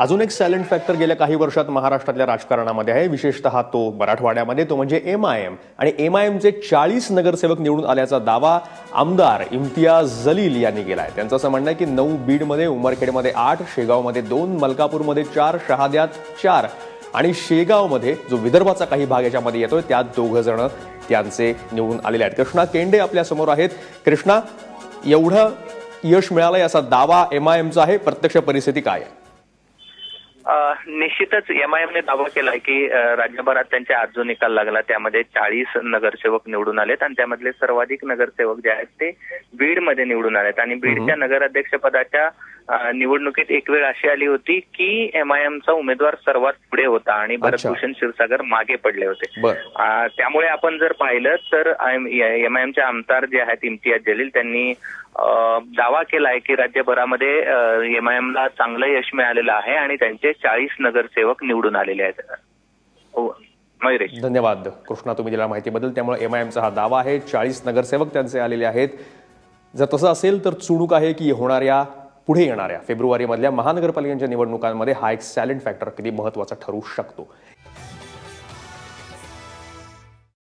अजून एक silent factor गेल्या काही वर्षात महाराष्ट्रातल्या राजकारणामध्ये आहे. विशेषतः तो मराठवाड्यामध्ये. तो म्हणजे एम आय एम आणि एम आय एमचे चाळीस नगरसेवक निवडून आल्याचा दावा आमदार इम्तियाज जलील यांनी केला आहे त्यांचं असं म्हणणं आहे की नऊ बीडमध्ये उमरखेडमध्ये आठ शेगावमध्ये दोन मलकापूरमध्ये चार शहाद्यात चार आणि शेगावमध्ये जो विदर्भाचा काही भाग याच्यामध्ये येतोय त्यात दोघं जण त्यांचे निवडून आलेले आहेत. कृष्णा केंडे आपल्यासमोर आहेत. कृष्णा एवढं यश मिळालंय असा दावा एम आय एमचा आहे. प्रत्यक्ष परिस्थिती काय आहे? निश्चितच एमआयएमने दावा केलाय की अ, राज्यभरात त्यांच्या आज जो निकाल लागला. त्यामध्ये चाळीस नगरसेवक निवडून आलेत आणि त्यामधले सर्वाधिक नगरसेवक जे आहेत ते बीडमध्ये निवडून आलेत. आणि बीडच्या नगराध्यक्षपदाच्या निवडणुकीत एक वेळ अशी आली होती की एमआयएमचा उमेदवार सर्वात पुढे होता आणि भरतभूषण क्षीरसागर मागे पडले होते. त्यामुळे आपण जर पाहिलं तर एमआयएमचे आमदार जे आहेत इम्तियाज जलील त्यांनी दावा केलाय की राज्यभरामध्ये एमआयएमला चांगलं यश मिळालेलं आहे आणि त्यांचे चाळीस नगरसेवक निवडून आलेले आहेत. हो, मयुरेश. धन्यवाद. कृष्णा तुम्ही दिला माहितीबद्दल. त्यामुळे एम आय एमचा हा दावा आहे. चाळीस नगरसेवक त्यांचे आलेले आहेत. जर तसं असेल तर चुणूक आहे की होणाऱ्या पुढे येणाऱ्या फेब्रुवारीमधल्या महानगरपालिकांच्या निवडणुकांमध्ये हा एक सॅलेंट फॅक्टर किती महत्त्वाचा ठरू शकतो.